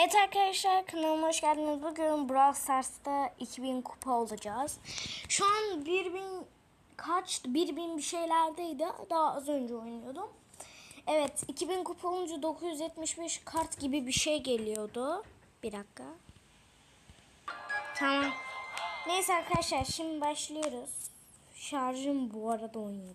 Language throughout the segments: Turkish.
Evet arkadaşlar kanalıma hoş geldiniz. Bugün Brawl Stars'ta 2000 kupa olacağız. Şu an 1000 kaç 1000 bir şeylerdeydi. Daha az önce oynuyordum. Evet 2000 kupa olunca 975 kart gibi bir şey geliyordu. Bir dakika. Tamam. Neyse arkadaşlar şimdi başlıyoruz. Şarjım bu arada 17.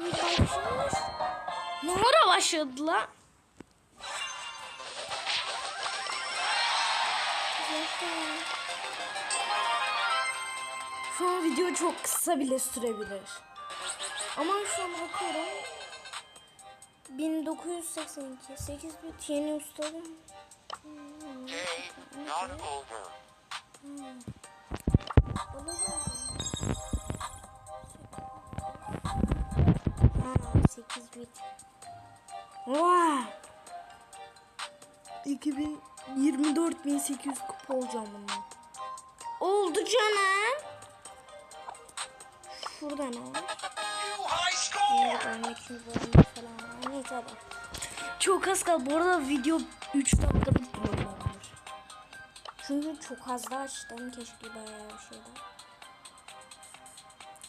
Ne ara başladı la? Şu an video çok kısa bile sürebilir. Ama şu an bakıyorum. 1982 8 bit yeni ustadım. Game not over. Ha, 8 bit. Vay. 2024.800 kupa olacağım bundan. Oldu canım. Şurada ne var? Çok az kaldı. Bu arada video 3 dakikalık bulunmalıdır. Çünkü çok az da açtım. Keşke bayağı bir şey daha.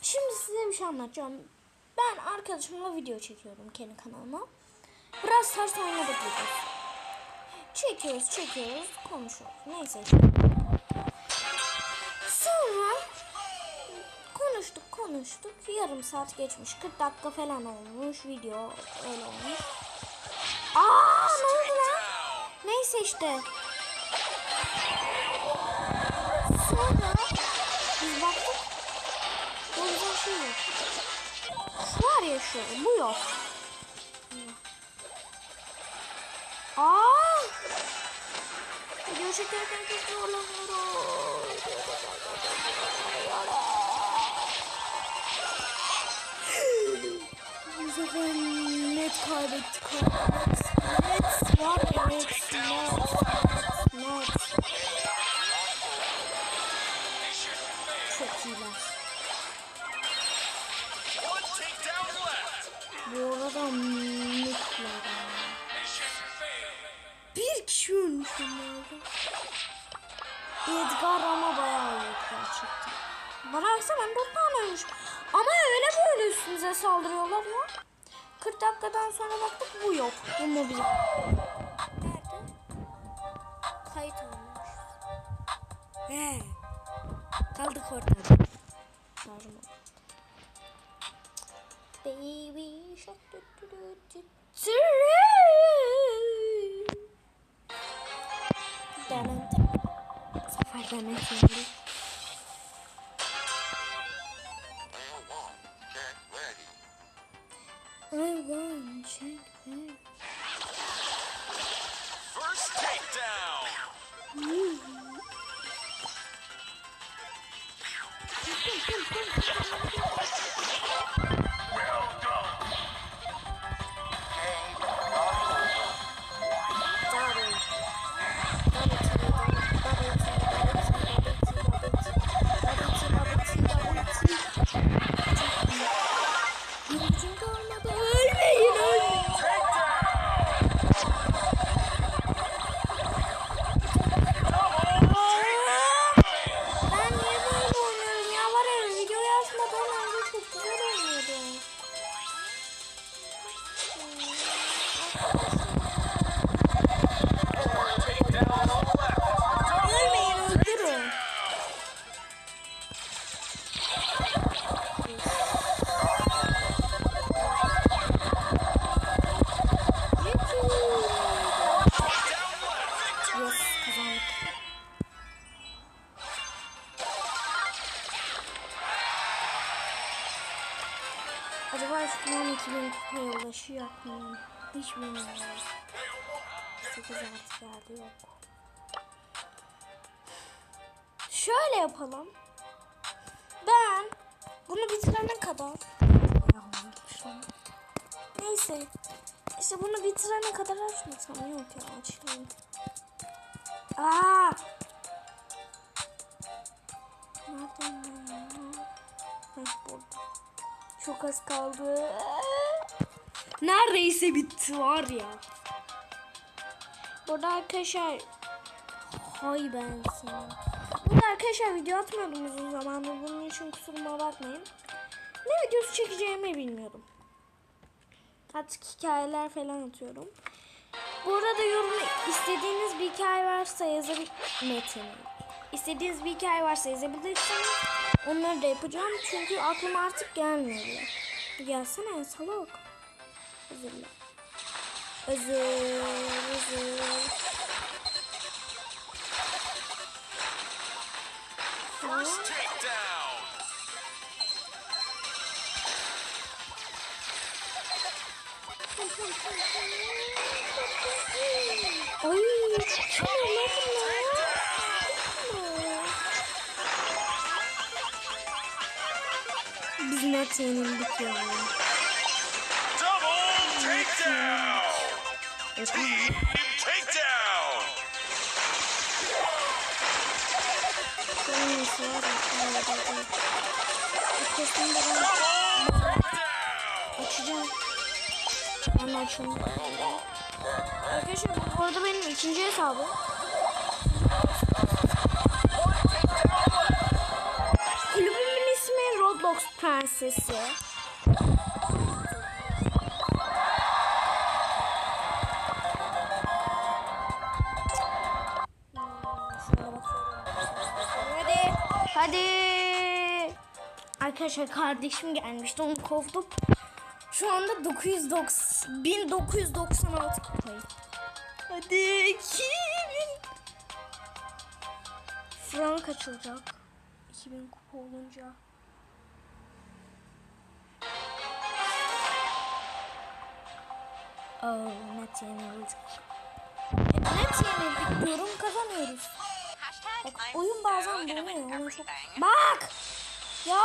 Şimdi size bir şey anlatacağım. Ben arkadaşımla video çekiyorum kendi kanalıma. Biraz ters oynadık videosu. Çekiyoruz, çekiyoruz, konuşuyoruz. Neyse. Sonra konuştuk, konuştuk. Yarım saat geçmiş. 40 dakika falan olmuş. Video öyle olmuş. Aa ne oldu lan? Neyse işte. Şu var ya şu. Bu yok. Aa! Çekerken çok zorlanıyorum. Bu sefer net kaybettik. Net var ya net. Net. Net. Baksana ben dört tane ölmüş. Ama öyle böyle üstümüze saldırıyorlar ya. 40 dakikadan sonra baktık bu yok. Bu mobil. Nerede? Kayıt olmuş. He. Kaldık ortada. Oldu. Baby shark do do do do do. Denen. Seferden ピンピ muyum? Hiç bilmiyorum. 8 artı geldi yok. Şöyle yapalım. Ben bunu bitirene kadar. Neyse. İşte bunu bitirene kadar açmasam yok ya açayım. Aa! Nereden ya? Heh, burada. Çok az kaldı. Neredeyse bitti var ya. Burada arkadaşlar hay ben sana. Burada arkadaşlar video atmıyordum uzun zamandır. Bunun için kusuruma bakmayın. Ne videosu çekeceğimi bilmiyorum. Artık hikayeler falan atıyorum. Bu arada yorumda istediğiniz bir hikaye varsa yazabilir... Metin. İstediğiniz bir hikaye varsa yazabilirsiniz. Onları da yapacağım. Çünkü aklıma artık gelmiyor. Gelsene salak. Özür dilerim. Özür, özür. First takedown. Ay, çok iyi Biz net yenildik Double takedown. açacağım. Ben açayım. Arkadaşlar bu arada benim ikinci hesabım. Kulübümün ismi Roblox Prensesi. Arkadaşlar kardeşim gelmişti onu kovdum. Şu anda 990 1996 kupayı. Hadi 2000. Frank açılacak. 2000 kupa olunca. Oh, net yenildik. Hep net yenildik diyorum kazanıyoruz. Bak oyun bazen dönüyor. Ona çok... Bak! Ya!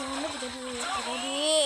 Şu anda bir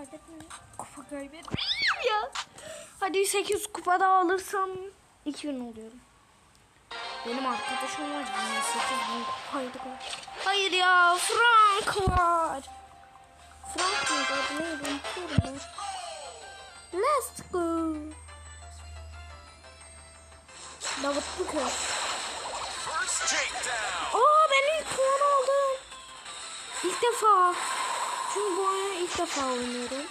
kaybetmedim. Kupa kaybetmedim ya. Hadi 8 kupa daha alırsam 2000 oluyorum. Benim arkadaşım var 28 bin kupaydı. Hayır ya Frank var. Frank mıydı adı neydi unutuyorum ben. Let's go. Davut takedown. Aa ben ilk puan aldım. İlk defa. Çünkü bu oyunu ilk defa oynuyorum.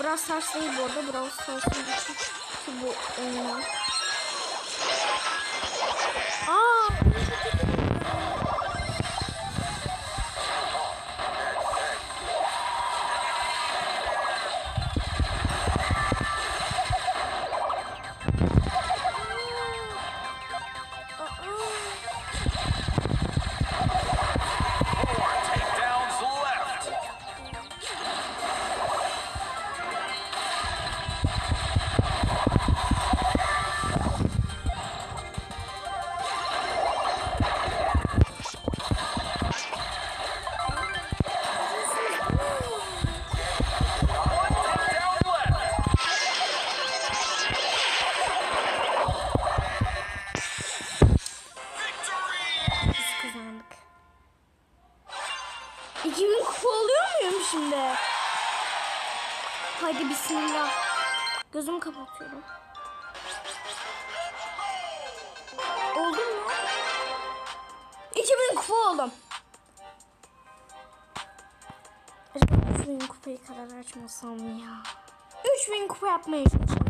Brawl Stars değil bu arada. Brawl Stars'ın bu oyunu. Oldum. Acaba 3000 kupayı kadar açmasam ya. 3000 kupa yapmaya çalışıyorum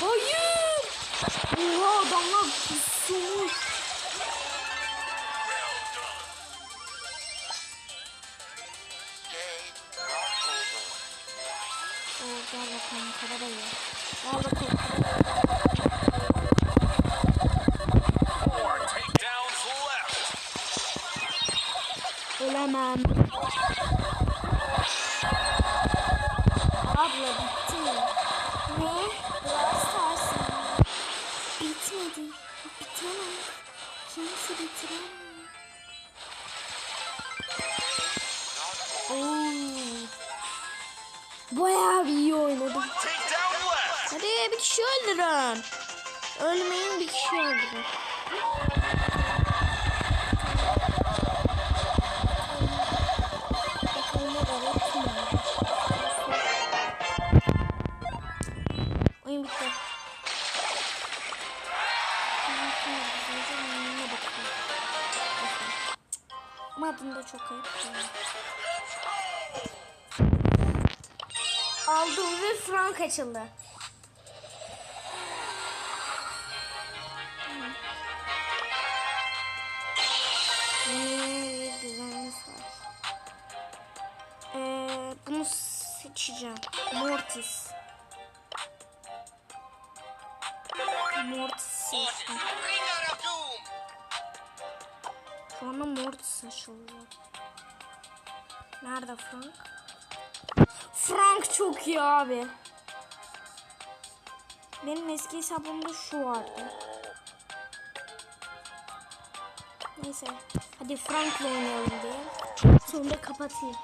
Hayır. Oha adamlar kusmuş. Oo, gel bakalım kamerayı. Gel bakalım Ne? Biraz Stars'ın. Bitmedi. Bitiremem. Kimse bitiremem. Oo. Bayağı bir iyi oynadım. Hadi bir kişi öldürün. Ölmeyin bir kişi öldürün. Ama adında çok ayıp. Aldım ve frank açıldı. Ee, bunu seçeceğim. Mortis Şu anda Mortis açıldı. Nerede Frank? Frank çok iyi abi. Benim eski hesabımda şu vardı. Neyse. Hadi Frank'la oynayalım diye. Sonra kapatayım.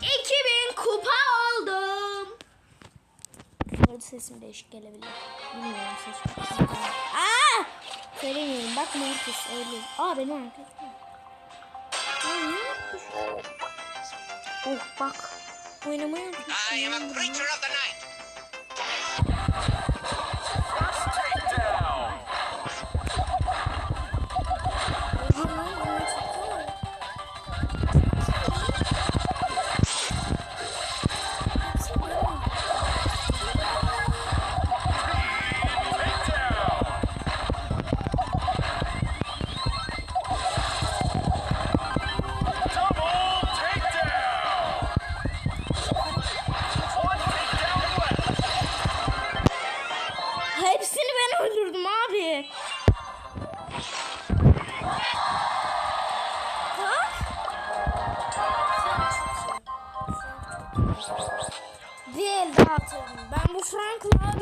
2000 kupa oldum. Orada sesim değişik gelebilir. Bilmiyorum sesim. Aa! Söylemiyorum. Bak Mortis öyle. Aa benim arkadaşım. Oh bak. Oynamayı unutmuşum. I am a creature of the night.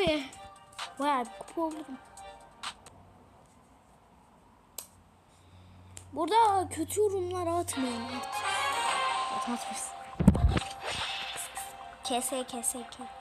Abi. Bayağı bir kupa olurum. Burada kötü yorumlar atmayın artık. Atmazsın. Kese kese kese.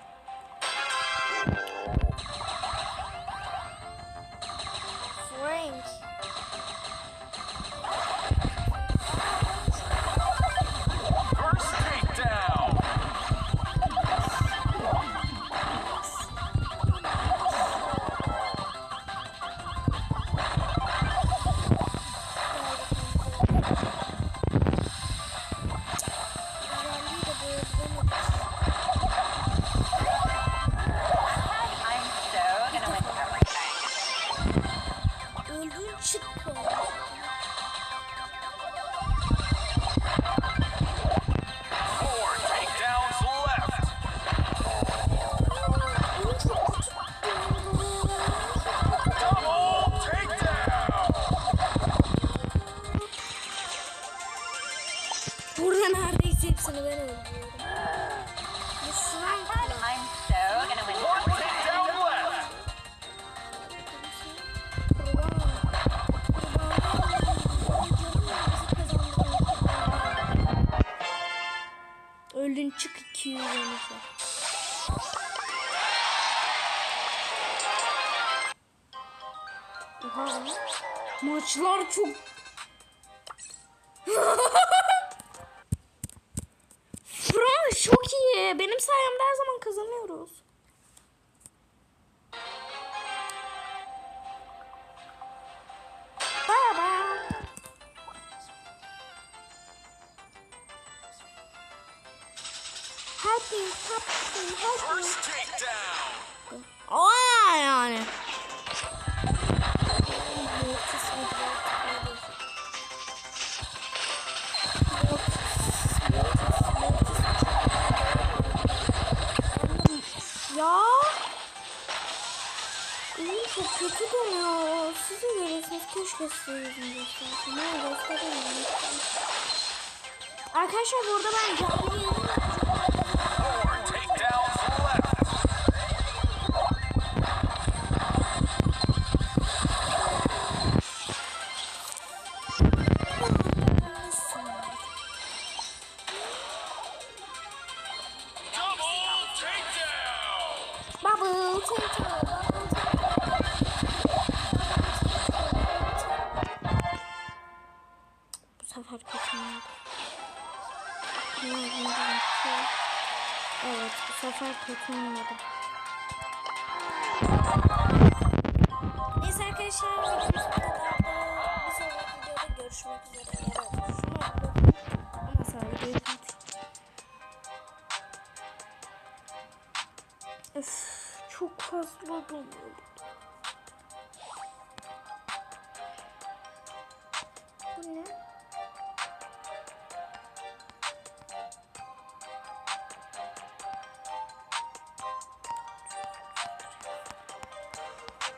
200 olmuş. Oha. Maçlar çok yüzünü göstersem. Ama gösteremiyorum. Arkadaşlar burada ben canlı yayın fazla doluyor. Bu ne?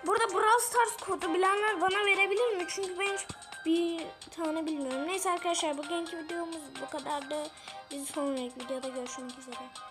Burada Brawl Stars kodu bilenler bana verebilir mi? Çünkü ben hiç bir tane bilmiyorum. Neyse arkadaşlar bugünkü videomuz bu kadardı. Biz sonraki videoda görüşmek üzere.